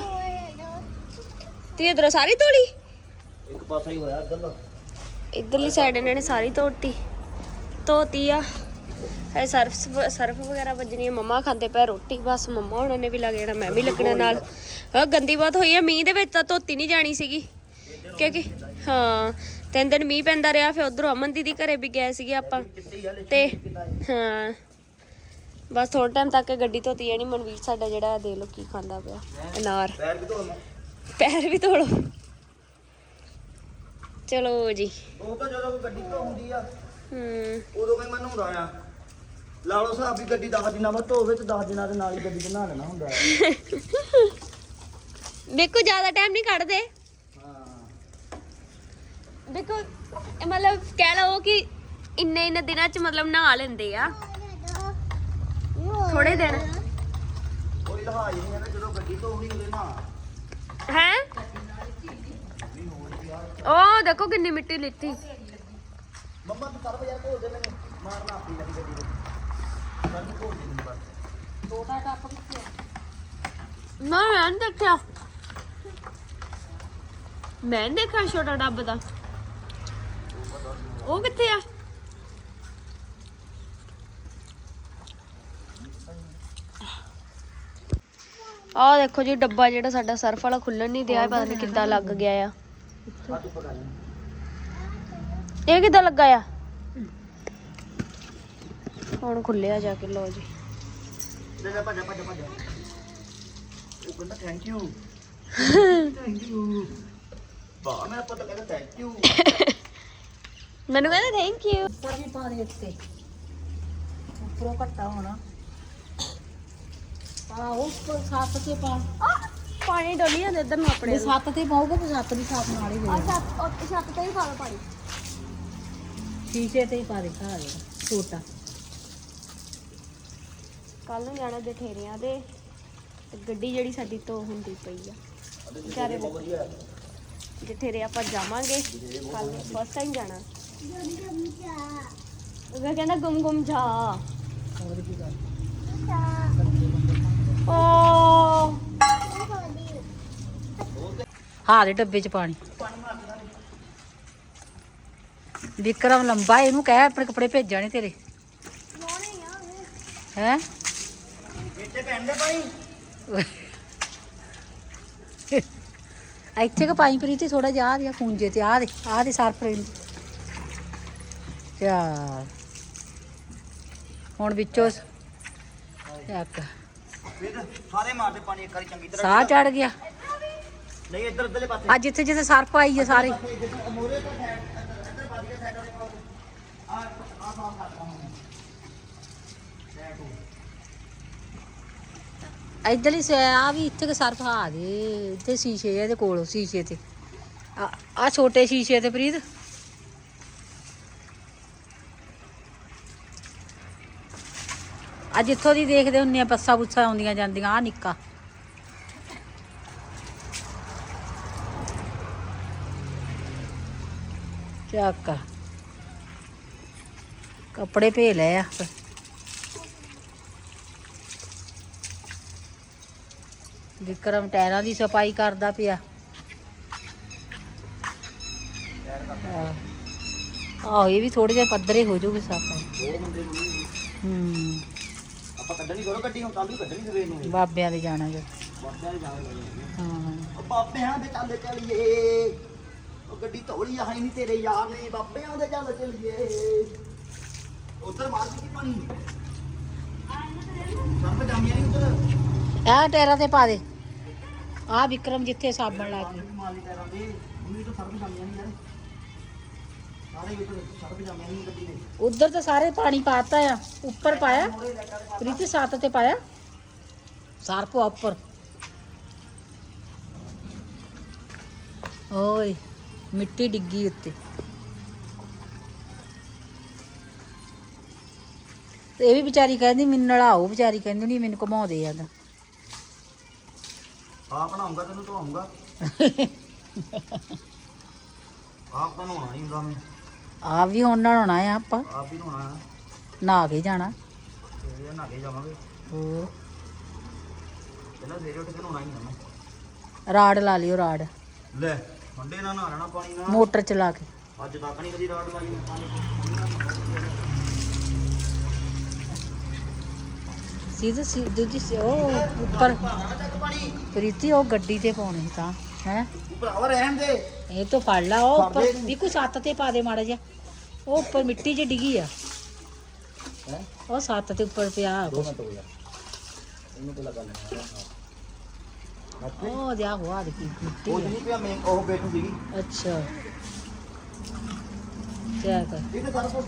ਤੇ ਇਧਰੋਂ ਸਾਰੀ ਧੋਲੀ ਇੱਕ ਪਾਸਾ ਹੀ ਹੋਇਆ ਇੱਧਰ ਦਾ ਇਧਰਲੀ ਸਾਈਡ ਇਹਨਾਂ ਨੇ ਸਾਰੀ ਧੋਤੀ। ਧੋਤੀ ਆ ਹੈ ਸਰਫ ਸਰਫ ਵਗੈਰਾ ਵੱਜਣੀ ਆ ਮੰਮਾ ਖਾਂਦੇ ਪਏ ਰੋਟੀ ਬਸ ਮੰਮਾ ਉਹਨਾਂ ਨੇ ਵੀ ਲੱਗ ਜਾਣਾ ਮੈਂ ਵੀ ਲੱਗਣਾ ਨਾਲ। ਹਾਂ ਗੰਦੀ ਬਾਤ ਹੋਈ ਆ ਮੀਂਹ ਦੇ ਵਿੱਚ ਤਾਂ ਧੋਤੀ ਨਹੀਂ ਜਾਣੀ ਸੀਗੀ। ਕਿਉਂਕਿ ਹਾਂ ਤਿੰਨ ਦਿਨ ਮੀਂਹ ਪੈਂਦਾ ਰਿਹਾ ਫਿਰ ਉਧਰੋਂ ਅਮਨ ਦੀਦੀ ਘਰੇ ਵੀ ਗਏ ਸੀਗੇ ਆਪਾਂ। ਤੇ ਹਾਂ ਬਸ ਥੋੜਾ ਟਾਈਮ ਤੱਕ ਗੱਡੀ ਧੋਤੀ ਜਾਣੀ ਮਨਵੀਰ ਸਾਡਾ ਜਿਹੜਾ ਦੇ ਲੋ ਕੀ ਖਾਂਦਾ ਪਿਆ ਅਨਾਰ। ਪੈਰ ਵੀ ਧੋ ਲੋ ਚਲੋ ਜੀ। ਉਹ ਤਾਂ ਜਦੋਂ ਗੱਡੀ ਧੋ ਹੁੰਦੀ ਆ। ਹੂੰ। ਉਦੋਂ ਕੋਈ ਮੈਨੂੰ ਹੁੰਦਾ ਆ। ਲਾ ਲਓ ਸਾਹਿਬ ਵੀ ਗੱਡੀ 10 ਦਿਨਾਂ ਬਾਅਦ ਧੋਵੇ ਤੇ 10 ਦਿਨਾਂ ਦੇ ਨਾਲ ਹੀ ਗੱਡੀ ਬਣਾ ਲੈਣਾ ਹੁੰਦਾ ਹੈ (laughs) ਦੇਖੋ ਜ਼ਿਆਦਾ ਟਾਈਮ ਨਹੀਂ ਕੱਢਦੇ। ਹਾਂ। ਦੇਖੋ ਇਹ ਮਤਲਬ ਕਹਿ ਲਓ ਕਿ ਇੰਨੇ ਇੰਨੇ ਦਿਨਾਂ ਚ ਮਤਲਬ ਨਹਾ ਲੈਂਦੇ ਆ। ਥੋੜੇ ਦਿਨ। ਕੋਈ ਲਹਾਜ ਨਹੀਂ ਹੈ ਨਾ ਜਦੋਂ ਗੱਡੀ ਧੋਣੀ ਉਹਦੇ ਨਾਲ ਹੈ ਉਹ ਦੇਖੋ ਕਿੰਨੀ ਮਿੱਟੀ ਲਿੱਤੀ। ਮੰਮਾ ਤੂੰ ਕਰ ਯਾਰ ਘੋਲ ਦੇ ਮੈਨੂੰ। ਮਾਰਨਾ ਆਪੀ ਲੱਗੀ ਗੱਡੀ ਦੇ ਸਾਨੂੰ ਘੋਲ ਦੇ ਮੈਨੂੰ ਬਸ। ਨਾ ਮੈਂ ਨੀ ਦੇਖਿਆ। ਮੈਂ ਨੀ ਦੇਖਿਆ ਛੋਟਾ ਡੱਬ ਦਾ। ਉਹ ਕਿੱਥੇ ਆ? ਆਹ ਦੇਖੋ ਜੀ ਡੱਬਾ ਜਿਹੜਾ ਸਾਡਾ ਸਰਫ ਵਾਲਾ ਖੁੱਲਣ ਨਹੀਂ ਦਿਆ ਪਤਾ ਨਹੀਂ ਕਿੱਦਾਂ ਲੱਗ ਗਿਆ ਆ। ਇਹ ਕਿੱਦਾਂ ਲੱਗਾ ਆ? ਹੁਣ ਖੁੱਲਿਆ ਜਾ ਕੇ ਲੋ ਜੀ। ਲੈ ਲੈ ਭੱਜ ਭੱਜ ਭੱਜ। ਉਹ ਕਹਿੰਦਾ ਥੈਂਕ ਯੂ ਥੈਂਕ ਯੂ ਬਾ ਮੈਂ ਪਤਾ ਕਹਿੰਦਾ ਥੈਂਕ ਯੂ (laughs) ਮੈਨੂੰ ਕਹਿੰਦਾ ਥੈਂਕ ਯੂ ਉੱਪਰ ਵੀ ਪਾ ਦੇ ਉੱਤੇ। ਉੱਪਰੋਂ ਘੱਟਾ ਹੋਣਾ। ਪਾ ਉੱਪਰ ਸੱਤ ਤੇ ਪਾ। ਪਾਣੀ ਡੋਲੀ ਜਾਂਦੇ ਇੱਧਰ ਨੂੰ ਆਪਣੇ ਜੇ ਸੱਤ ਤੇ ਪਾਓਗੇ ਤਾਂ ਸੱਤ ਵੀ ਸਾਫ਼ ਨਾਲ ਹੀ ਆ ਦੇ ਛੱਤ ਉੱਤੇ ਛੱਤ ਤੇ ਹੀ ਪਾ ਲਓ ਪਾਣੀ। ਸ਼ੀਸ਼ੇ ਤੇ ਹੀ ਪਾ ਦੇ ਘਾ ਦੇ ਛੋਟਾ ਕੱਲ ਨੂੰ ਜਾਣਾ ਜਠੇਰਿਆਂ ਦੇ ਤੇ ਗੱਡੀ ਜਿਹੜੀ ਸਾਡੀ ਤੋਂ ਹੁੰਦੀ ਪਈ ਆ। ਵਿਚਾਰੇ ਬਹੁਤ ਵਧੀਆ। ਜਠੇਰੇ ਆਪਾਂ ਜਾਵਾਂਗੇ ਕੱਲ ਫਸਟ ਟਾਈਮ ਜਾਣਾ। ਉਹ ਕਹਿੰਦਾ ਗੁੰਮ ਗੁੰਮ ਜਾ। ਹੋਰ ਕੀ ਕਰ ਓ। ਹਾਂ ਦੇ ਡੱਬੇ 'ਚ ਪਾਣੀ। ਵਿਕਰਮ ਲੰਬਾ ਇਹਨੂੰ ਕਹਿ ਆਪਣੇ ਕੱਪੜੇ ਭੇਜਣੇ ਤੇਰੇ। ਹੈ? ਇੱਥੇ ਪੈਣ ਦੇ ਇੱਥੇ ਕ ਪਾਈ ਪ੍ਰੀਤੀ ਥੋੜਾ ਜਿਹਾ ਆ ਰਿਹਾ ਖੂੰਜੇ ਤੇ ਆ ਦੇ ਆ ਦੇ ਸਰਫ ਰੇਲ ਚਾ ਹੁਣ ਵਿੱਚੋਂ ਫਿਰ ਸਾਰੇ ਮਾਰਦੇ ਪਾਣੀ ਇੱਕ ਵਾਰੀ ਚੰਗੀ ਤਰ੍ਹਾਂ ਸਾਹ ਚੜ ਗਿਆ। ਨਹੀਂ ਇੱਧਰ ਉੱਧਰਲੇ ਪਾਸੇ। ਆ ਜਿੱਥੇ ਜਿੱਥੇ ਸਰਫ ਆਈ ਆ ਸਾਰੇ। ਮੋਰੇ ਤੋਂ ਇਧਰਲੀ ਆ ਵੀ ਇੱਥੇ ਕ ਸਰਫ ਆ ਦੇ ਇੱਥੇ ਸ਼ੀਸ਼ੇ ਇਹਦੇ ਕੋਲ, ਸ਼ੀਸ਼ੇ ਤੇ। ਆ ਆ ਛੋਟੇ ਸ਼ੀਸ਼ੇ ਤੇ ਪ੍ਰੀਤ। ਅੱਜ ਇੱਥੋਂ ਦੀ ਦੇਖਦੇ ਹੁੰਨੇ ਆ, ਬੱਸਾਂ ਬੁੱਸਾਂ ਆਉਂਦੀਆਂ ਜਾਂਦੀਆਂ ਆ ਨਿੱਕਾ। ਚੱਕ। ਕੱਪੜੇ ਭੇ ਲਏ ਆ। ਵਿਕਰਮ ਟਾਇਰਾਂ ਦੀ ਸਫ਼ਾਈ ਕਰਦਾ ਪਿਆ। ਆਹ। ਆਹੋ ਇਹ ਵੀ ਥੋੜੇ ਜਿਹਾ ਪੱਧਰੇ ਹੋ ਜਾਊਗੇ ਨੂੰ ਹੂੰ। ਆਪਾਂ ਕੱਢਣੀ ਕਰੋ ਗੱਡੀ ਹੁਣ ਕੱਲ ਨੂੰ ਕੱਢਣੀ ਸਵੇਰ ਨੂੰ ਬਾਬਿਆਂ ਦੇ ਜਾਣਾ ਜੋ। ਬਾਬਿਆਂ ਦੇ ਜਾਵਾਂਗੇ ਹਾਂ। ਉਹ ਬਾਬਿਆਂ ਦੇ ਚੱਲ ਚੱਲੀਏ। ਉਹ ਗੱਡੀ ਧੋਲੀ ਆ ਹੈ ਨਹੀਂ ਤੇਰੇ ਯਾਰ ਨੇ। ਬਾਬਿਆਂ ਦੇ ਚੱਲ ਚੱਲੀਏ। ਉਧਰ ਮਾਰ ਦਿੱਤੀ ਪਾਣੀ ਸਭ ਜਾਮੀਆਂ ਨਹੀਂ ਉਧਰ ਆਹ ਟਾਇਰਾਂ ਤੇ ਪਾ ਦੇ ਆਹ ਵਿਕਰਮ ਜਿੱਥੇ ਸਾਬਣ ਲਾ ਕੇ ਮਾਲੀ ਟਾਇਰਾਂ ਦੇ ਉਹਨੂੰ ਤਾਂ ਸੜਕ ਜਾਮੀਆਂ ਨਹੀਂ ਯਾਰ ਸਾਰੇ ਉਧਰ ਸੜਕ ਜਾਮੀਆਂ ਨਹੀਂ ਗੱਡੀ ਦੇ ਉਧਰ ਤਾਂ ਸਾਰੇ ਪਾਣੀ ਪਾਤਾ ਆ ਉੱਪਰ ਪਾਇਆ ਪ੍ਰੀਤੀ ਸੱਤ ਤੇ ਪਾਇਆ ਸਰਪ ਉੱਪਰ ਓਏ ਮਿੱਟੀ ਡਿੱਗੀ ਉੱਤੇ ਤੇ ਇਹ ਵੀ ਵਿਚਾਰੀ ਕਹਿੰਦੀ ਮੈਨੂੰ ਨਲਾਓ ਵਿਚਾਰੀ ਕਹਿੰਦੀ ਨਹੀਂ ਮੈਨੂੰ ਘਮਾਉਂਦੇ ਆ ਤਾਂ। ਆਪ ਬਣਾਉਂਗਾ ਤੈਨੂੰ ਧਵਾਉਂਗਾ (laughs) ਆਪ ਨਹਾਉਣਾ ਨਹੀਂ ਹੁੰਦਾ ਮੈਂ। ਆ ਵੀ ਹੁਣ ਨਹਾਉਣਾ ਆ ਆਪਾਂ। ਆਪ ਹੀ ਹੈ ਨਹਾ ਕੇ ਜਾਣਾ। ਤੇ ਨਹਾ ਕੇ ਜਾਵਾਂਗੇ। ਹੋਰ? ਪਹਿਲਾਂ ਸਵੇਰੇ ਉੱਠ ਕੇ ਨਹਾਉਣਾ ਹੀ ਹੈ ਮੈਂ। ਰਾੜ ਲਾ ਲਿਓ ਰਾੜ। ਲੈ ਨਾਲ ਪਾਣੀ ਨਾਲ। ਮੋਟਰ ਚਲਾ ਕੇ। ਅੱਜ ਤੱਕ ਨਹੀਂ ਕਦੀ ਰਾਤ ਲਾਈ ਪਾਣੀ। ਸਿੱਧ ਸੀ ਦੂਜੀ ਸੀ ਉਹ ਉੱਪਰ ਪ੍ਰੀਤੀ ਉਹ ਗੱਡੀ ਤੇ ਪਾਉਣੀ ਤਾਂ ਹੈ? ਭਰਾਵਾ ਰਹਿਣ ਦੇ। ਇਹ ਤੋਂ ਫੜ ਲਾ ਉਹ ਉੱਪਰ। ਵੀ ਕੋਈ ਸੱਤ ਤੇ ਪਾ ਦੇ ਮਾੜਾ ਜਿਹਾ। ਉਹ ਉੱਪਰ ਮਿੱਟੀ 'ਚ ਡਿੱਗੀ ਆ। ਉਹ ਸੱਤ ਤੇ ਉੱਪਰ ਪਿਆ ਇਹਨੂੰ ਉਹ ਦਿਆ ਹੋਆ ਦੇ ਕੀ ਮਿੱਟੀ ਉਹ। ਨਹੀਂ ਪਿਆ ਮੈਂ ਉਹ ਬੈਠੂ ਸੀਗੀ। ਅੱਛਾ। ਕਰ। ਇਹ ਤਾਂ ਸਾਰਾ ਕੁਝ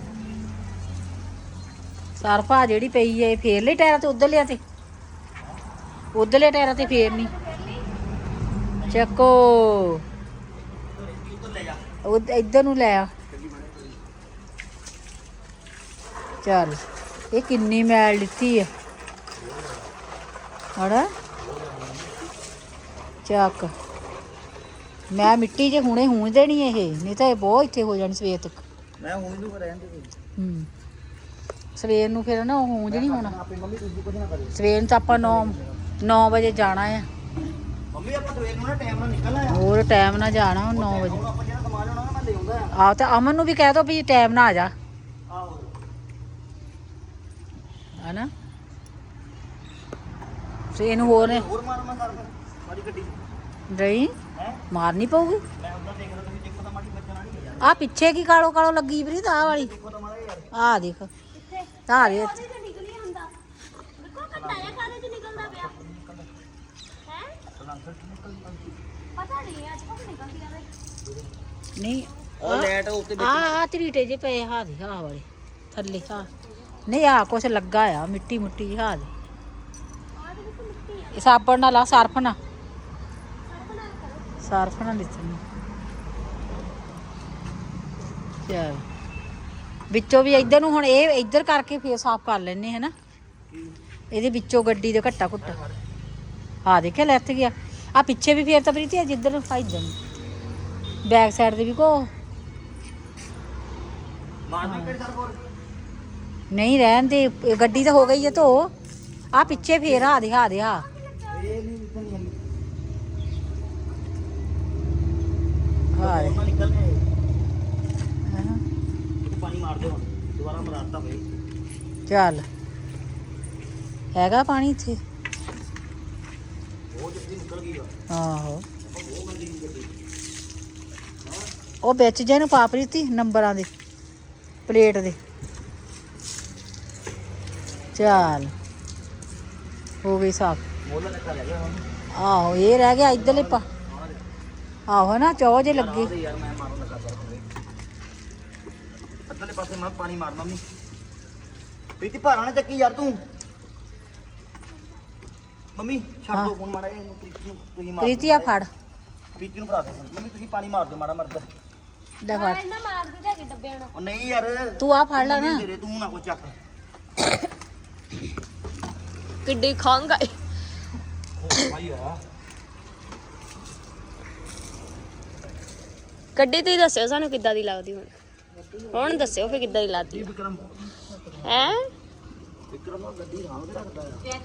ਸਰਫਾ ਜਿਹੜੀ ਪਈ ਏ ਫੇਰ ਲਈ ਟਾਇਰਾਂ ਤੇ ਉਧਰ ਲਿਆ ਤੇ ਉਧਰਲੇ ਟਾਇਰਾਂ ਤੇ ਫੇਰ ਨਹੀਂ ਚੱਕੋ। ਉਹ ਇੱਧਰ ਨੂੰ ਲੈ ਆ। ਚੱਲ ਇਹ ਕਿੰਨੀ ਮੈਲ ਲਿੱਤੀ ਆ ਹੜਾ ਚੱਕ। ਮੈਂ ਮਿੱਟੀ 'ਚ ਹੁਣੇ ਹੂੰ ਦੇਣੀ ਇਹ ਨਹੀਂ ਤਾਂ ਇਹ ਬਹੁਤ ਇੱਥੇ ਹੋ ਜਾਣੀ ਸਵੇਰ ਤੱਕ। ਮੈਂ ਹੁਣ ਇਹਨੂੰ ਰਹਿਣ ਦੇ। ਹੂੰ। ਸਵੇਰ ਨੂੰ ਫਿਰ ਨਾ ਉਹ ਨਹੀਂ ਹੋਣਾ। ਆਪੇ ਮੰਮੀ ਤੁਸੀਂ ਕੁਝ ਨਾ ਕਰਿਓ। ਸਵੇਰ ਨੂੰ ਤਾਂ ਆਪਾਂ 9 9 ਵਜੇ ਜਾਣਾ ਆ। ਮੰਮੀ ਆਪਾਂ ਸਵੇਰ ਨੂੰ ਨਾ ਟਾਈਮ ਨਾਲ ਨਿਕਲਣਾ ਆ। ਹੋਰ ਟਾਈਮ ਨਾਲ ਜਾਣਾ ਹੁਣ 9 ਵਜੇ। ਹੁਣ ਆਪਾਂ ਜਿਹੜਾ ਸਮਾਨ ਲੈਣਾ ਨਾ ਮੈਂ ਲੈ ਆਉਂਦਾ ਆ। ਆਹ ਤੇ ਅਮਨ ਨੂੰ ਵੀ ਕਹਿ ਦੋ ਵੀ ਟਾਈਮ ਨਾਲ ਆ ਜਾ। ਆਹੋ। ਹਨਾ? ਤੇ ਇਹਨੂੰ ਹੋਰ ਨੇ ਹੋਰ ਮਾਰ ਮੈਂ ਕਰ ਮਾਰੀ ਗੱਡੀ ਰਹੀ ਹੈ? ਮਾਰਨੀ ਪਊਗੀ। ਮੈਂ ਉਧਰ ਦੇਖ ਰਿਹਾ ਤੁਸੀਂ ਦੇਖੋ ਤਾਂ ਮਾੜੀ ਬੱਚਾ ਨਹੀਂ ਆ। ਪਿੱਛੇ ਕੀ ਕਾਲੋ ਕਾਲੋ ਲੱਗੀ ਵਾਲੀ। ਦੇਖੋ ਤਾਂ ਮਾੜਾ ਯਾਰ ਆਹ ਦੇਖ। ਆਹ ਦੇ ਉਹਦੇ ਚ ਨਿਕਲੀ ਹੁੰਦਾ। ਦੇਖੋ ਕੰਡਾ ਜਿਹਾ ਕਾਹਦੇ ਚ ਨਿਕਲਦਾ ਪਿਆ। ਹੈ? ਪਤਾ ਨਹੀਂ ਅੱਜ ਕੱਲ੍ਹ ਨਿਕਲਦੀ ਆਵੇ ਨਹੀਂ ਉਹ ਲੈਟ ਉੱਤੇ ਆ ਆ ਤਰੀਟੇ ਜੇ ਪਏ ਹਾਂ ਦੇ ਆਹ ਵਾਲੇ ਥੱਲੇ ਆ ਨਹੀਂ ਆ ਕੁਛ ਲੱਗਾ ਆ ਮਿੱਟੀ ਮੁੱਟੀ ਜਿਹੀ ਹਾਂ। ਦੇ ਇਹ ਸਾਬਣ ਨਾਲ ਆ ਸਰਫ ਨਾਲ ਸਰਫ ਨਾਲ ਲਿਖਣੀ ਚਲ। ਵਿੱਚੋਂ ਵੀ ਇੱਧਰ ਨੂੰ ਹੁਣ ਇਹ ਇੱਧਰ ਕਰਕੇ ਫੇਰ ਸਾਫ਼ ਕਰ ਲੈਣੇ ਹੈ ਨਾ ਇਹਦੇ ਵਿੱਚੋਂ ਗੱਡੀ ਦੇ ਘੱਟਾ ਘੁੱਟਾ। ਆ ਦੇਖਿਆ ਲੱਥ ਗਿਆ। ਆ ਪਿੱਛੇ ਵੀ ਫੇਰ ਤਾਂ ਪ੍ਰੀਤੀ ਜਿੱਧਰ ਨੂੰ ਆ ਨੂੰ ਬੈਕ ਸਾਈਡ ਤੇ ਵੀ ਕੋ। ਨਹੀਂ ਰਹਿਣ ਦੇ ਗੱਡੀ ਤਾਂ ਹੋ ਗਈ ਹੈ ਧੋ। ਆ ਪਿੱਛੇ ਫੇਰ ਆ ਦੇ ਆ ਦੇ ਆ ਇਹ ਨਿਕਲਨੇ ਹੈਨਾ। ਇੱਕ ਪਾਣੀ ਮਾਰ ਦਿਓ ਹੁਣ ਦੁਬਾਰਾ ਮਰਾਤਾ ਬਈ। ਚੱਲ। ਹੈਗਾ ਪਾਣੀ ਇੱਥੇ? ਉਹ ਜਲਦੀ ਨਿਕਲ ਗਈ ਆ। ਆਹੋ। ਉਹ ਵਿੱਚ ਜੇ ਨੂੰ ਪਾ ਪ੍ਰੀਤੀ ਨੰਬਰਾਂ ਦੇ ਪਲੇਟ ਦੇ। ਚੱਲ। ਹੋ ਗਈ ਸਾਫ਼। ਮੋਲਾ ਗਿਆ ਆਹੋ ਇਹ ਰਹਿ ਗਿਆ ਇੱਧਰਲੇ ਪਾ ਆਹੋ ਨਾ ਚੌ ਜੇ ਲੱਗੇ। ਤੇ ਯਾਰ ਮੈਂ ਮਾਰਨ ਲੱਗਾ ਅੱਧਲੇ ਪਾਸੇ ਮੈਂ ਪਾਣੀ ਮਾਰਨਾ ਨਹੀਂ ਪ੍ਰੀਤੀ ਭਾਰਾ ਨਾ ਚੱਕੀ ਯਾਰ ਤੂੰ। ਮੰਮੀ ਛੱਡ ਦੋ ਫੋਨ ਮਾੜਾ ਜਿਹਾ ਇਹਨੂੰ ਪ੍ਰੀਤੀ ਨੂੰ ਤੁਸੀਂ ਮਾਰ ਪ੍ਰੀਤੀ ਆ ਫੜ। ਪ੍ਰੀਤੀ ਨੂੰ ਭਰਾ ਦੇ ਮੰਮੀ ਤੁਸੀਂ ਪਾਣੀ ਮਾਰ ਦਿਓ ਮਾੜਾ ਮਰਦਾ। ਲੈ ਫੜ। ਇਹਨਾਂ ਮਾਰਦੀ ਜਾ ਕੇ ਡੱਬਿਆਂ ਨਾਲ ਉਹ ਨਹੀਂ ਯਾਰ। ਤੂੰ ਆ ਫੜ ਲੈ ਨਾ। ਤੇਰੇ ਤੂੰ ਨਾ ਕੋ ਚੱਕ। ਕਿੱਡੀ ਖੰਗ ਆਈ। ਭਾਈ ਆ। ਦੱਸਿਓ ਸਾਨੂੰ ਕਿੱਦਾਂ ਦੀ ਲੱਗਦੀ ਹੁਣ। ਹੁਣ ਦੱਸਿਓ ਫੇ ਕਿੱਦਾਂ ਦੀ ਲਾਤੀ ਵਿਕਰਮ ਹੈ? ਵਿਕਰਮ ਗੱਡੀ ਰਾਮ ਤੇ ਰੱਖਦਾ ਆ